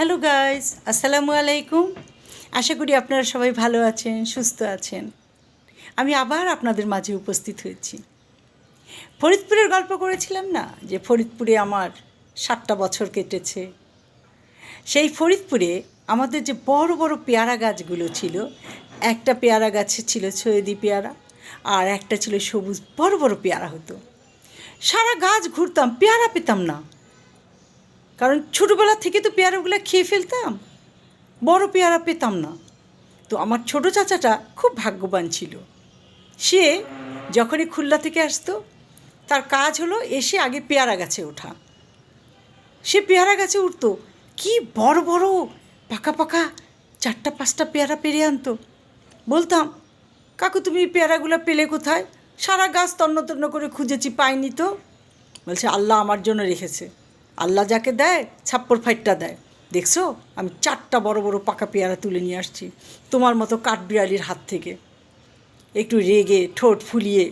Hello guys আসসালামু আলাইকুম আশা করি আপনারা সবাই ভালো আছেন, সুস্থ আছেন। আমি আবার আপনাদের মাঝে উপস্থিত হয়েছি। ফরিদপুরের গল্প করেছিলাম না, যে ফরিদপুরে আমার সাতটা বছর কেটেছে? সেই ফরিদপুরে আমাদের যে বড় বড় পেয়ারা গাছগুলো ছিল, একটা পেয়ারা গাছে ছিল সৈয়দি পেয়ারা, আর একটা ছিল সবুজ, বড় বড় পেয়ারা হতো। সারা গাছ ঘুরতাম, পেয়ারা পেতাম না। কারণ ছোটোবেলা থেকে তো পেয়ারাগুলো খেয়ে ফেলতাম। বড় পেয়ারা পেতাম না। তো আমার ছোট চাচাটা খুব ভাগ্যবান ছিল। সে যখনই খুলনা থেকে আসতো, তার কাজ হলো এসে আগে পেয়ারা গাছে ওঠা। সে পেয়ারা গাছে উঠতো, কি বড় বড় পাকা পাকা চারটা পাঁচটা পেয়ারা পেরে আনতো। বলতাম, কাকু, তুমি পেয়ারাগুলো পেলে কোথায়? সারা গাছ তন্ন তন্ন করে খুঁজেছি, পাইনি তো? বলছে, আল্লাহ আমার জন্য রেখেছে। আল্লাহ যাকে দেয়, ছাপ্পর ফাইটটা দেয়। দেখছ? আমি চারটা বড় বড় পাকা পেয়ারা তুলে নিয়ে আসছি, তোমার মতো কাঠবিড়ালির হাত থেকে। একটু রেগে, ঠোঁট ফুলিয়ে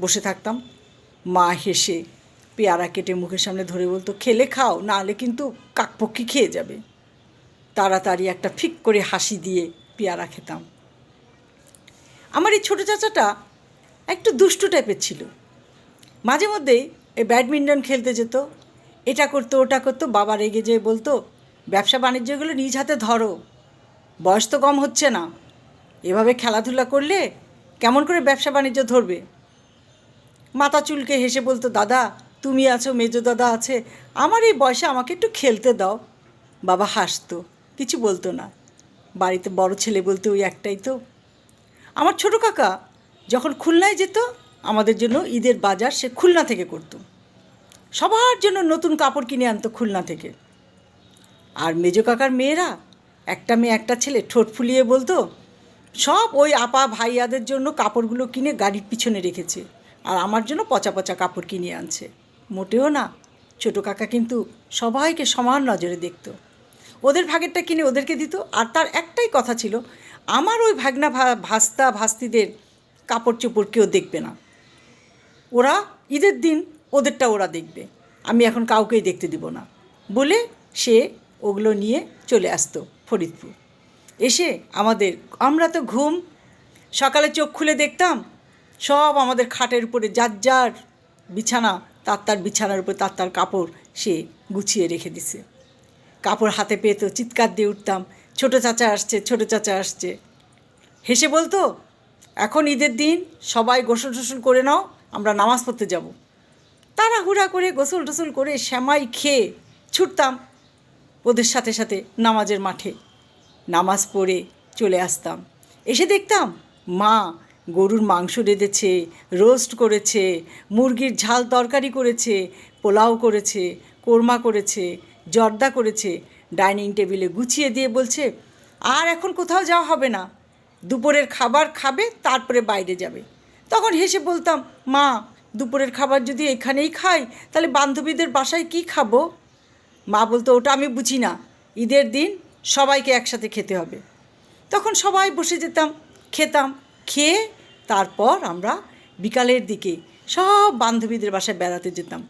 বসে থাকতাম। মা হেসে পেয়ারা কেটে মুখের সামনে ধরে বলতো, খেলে খাও নাহলে কিন্তু কাকপক্ষী খেয়ে যাবে। তাড়াতাড়ি একটা ফিক করে হাসি দিয়ে পেয়ারা খেতাম। আমার এই ছোটো চাচাটা একটু দুষ্টু টাইপের ছিল। মাঝে মধ্যেই ব্যাডমিন্টন খেলতে যেত এটা করতো, ওটা করতো, বাবা রেগে যেয়ে বলতো, ব্যবসা বাণিজ্যগুলো নিজ হাতে ধরো, বয়স তো কম হচ্ছে না, এভাবে খেলাধুলা করলে কেমন করে ব্যবসা বাণিজ্য ধরবে? মাথা চুলকে হেসে বলতো, দাদা, তুমি আছো, মেজো দাদা আছে, আমার এই বয়সে আমাকে একটু খেলতে দাও। বাবা হাসতো, কিছু বলতো না, বাড়িতে বড় ছেলে বলতে, ওই একটাই তো। আমার ছোটো কাকা যখন খুলনায় যেত, আমাদের জন্য ঈদের বাজার সে খুলনা থেকে করতো। সবার জন্য নতুন কাপড় কিনে আনতো খুলনা থেকে। আর মেজো কাকার মেয়েরা, একটা মেয়ে, একটা ছেলে, ঠোঁট ফুলিয়ে বলতো, সব ওই আপা ভাইয়াদের জন্য কাপড়গুলো কিনে গাড়ির পিছনে রেখেছে, আর আমার জন্য পচা পচা কাপড় কিনে আনছে। মোটেও না, ছোটো কাকা কিন্তু সবাইকে সমান নজরে দেখত। ওদের ভাগেরটা কিনে ওদেরকে দিত, আর তার একটাই কথা ছিল, আমার ওই ভাগনা ভাস্তা, ভাস্তিদের কাপড় চোপড় কেউ দেখবে না। ওরা ঈদের দিন ওদেরটা ওরা দেখবে। আমি এখন কাউকেই দেখতে দিব না। বলে সে ওগুলো নিয়ে চলে আসতো ফরিদপুর। এসে আমাদের, আমরা তো ঘুম, সকালে চোখ খুলে দেখতাম, সব আমাদের খাটের উপরে যার যার বিছানা, তার তার বিছানার উপরে তার তার কাপড় সে গুছিয়ে রেখে দিছে। কাপড় হাতে পেয়ে তো চিৎকার দিয়ে উঠতাম, ছোটো চাচা আসছে, ছোটো চাচা আসছে। হেসে বলতো, এখন ঈদের দিন, সবাই গোসল টোসল করে নাও, আমরা নামাজ পড়তে যাব। তাড়াহুড়া করে, গোসল টোসল করে শ্যামাই খেয়ে ছুটতাম ওদের সাথে সাথে নামাজের মাঠে। নামাজ পড়ে চলে আসতাম। এসে দেখতাম, মা গরুর মাংস রেঁধেছে, রোস্ট করেছে, মুরগির ঝাল তরকারি করেছে, পোলাও করেছে, কোরমা করেছে, জর্দা করেছে, ডাইনিং টেবিলে গুছিয়ে দিয়ে বলছে, আর এখন কোথাও যাওয়া হবে না। দুপুরের খাবার খাবে, তারপরে বাইরে যাবে। তখন হেসে বলতাম, মা দুপুরের খাবার যদি এখানেই খাই, তাহলে বান্ধবীদের বাসায় কি খাব? মা বলতো, ওটা আমি বুঝি না। ঈদের দিন সবাইকে একসাথে খেতে হবে। তখন সবাই বসে যেতাম, খেতাম, খেয়ে তারপর আমরা বিকালের দিকে সব বান্ধবীদের বাসায় বেড়াতে যেতাম।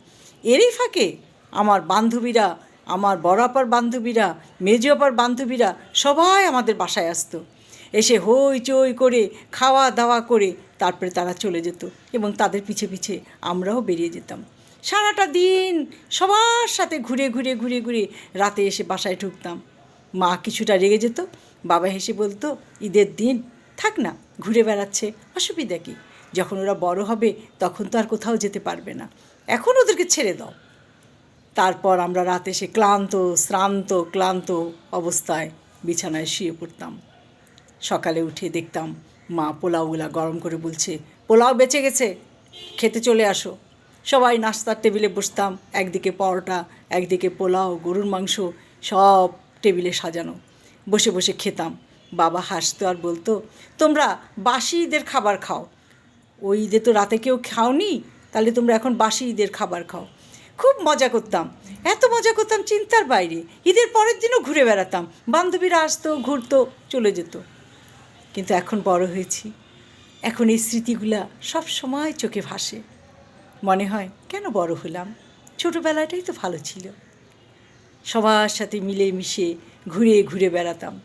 এরই ফাঁকে আমার বান্ধবীরা, আমার বড় আপার বান্ধবীরা, মেজো আপার বান্ধবীরা সবাই আমাদের বাসায় আসতো। এসে হইচই করে খাওয়া দাওয়া করে তারপরে তারা চলে যেত এবং তাদের পিছে পিছে আমরাও বেরিয়ে যেতাম। সারাটা দিন সবার সাথে ঘুরে ঘুরে ঘুরে ঘুরে রাতে এসে বাসায় ঢুকতাম। মা কিছুটা রেগে যেত, বাবা হেসে বলতো, ঈদের দিন থাক না, ঘুরে বেড়াচ্ছে, অসুবিধা কী? যখন ওরা বড় হবে তখন তো আর কোথাও যেতে পারবে না। এখন ওদেরকে ছেড়ে দাও। তারপর আমরা রাতে এসে ক্লান্ত, শ্রান্ত, ক্লান্ত অবস্থায় বিছানায় শুয়ে পড়তাম। সকালে উঠে দেখতাম মা, পোলাওগুলা গরম করে বলছে, পোলাও বেঁচে গেছে, খেতে চলে আসো। সবাই নাস্তার টেবিলে বসতাম, একদিকে পরোটা, একদিকে পোলাও, গরুর মাংস, সব টেবিলে সাজানো। বসে বসে খেতাম। বাবা হাসতো আর বলতো, তোমরা বাসি ঈদের খাবার খাও। ওই ঈদে তো রাতে কেউ খাওনি, তাহলে তোমরা এখন বাসি ঈদের খাবার খাও। খুব মজা করতাম। এত মজা করতাম চিন্তার বাইরে। ঈদের পরের দিনও ঘুরে বেড়াতাম। বান্ধবীরা আসতো, ঘুরতো, চলে যেত। কিন্তু এখন বড় হয়েছি। এখন এই স্মৃতিগুলা সব সময় চোখে ভাসে। মনে হয়, কেন বড় হলাম? ছোটোবেলাটাই তো ভালো ছিল। সবার সাথে মিলে মিশে ঘুরে ঘুরে বেড়াতাম।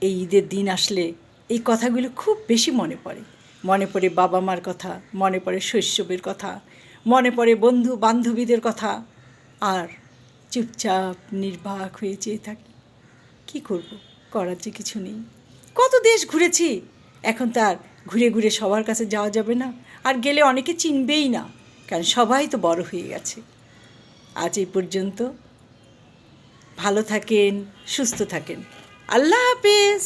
এই ঈদের দিন আসলে এই কথাগুলো খুব বেশি মনে পড়ে। মনে পড়ে বাবা মার কথা, মনে পড়ে শৈশবের কথা, মনে পড়ে বন্ধু বান্ধবীদের কথা। আর চুপচাপ নির্বাক হয়ে চেয়ে থাকি। কী করব? করার যে কিছু নেই। কত দেশ ঘুরেছি? এখন তার ঘুরে ঘুরে সবার কাছে যাওয়া যাবে না। আর গেলে অনেকে চিনবেই না, কারণ সবাই তো বড় হয়ে গেছে। আজ এই পর্যন্ত। ভালো থাকেন, সুস্থ থাকেন। আল্লাহ হাফেজ।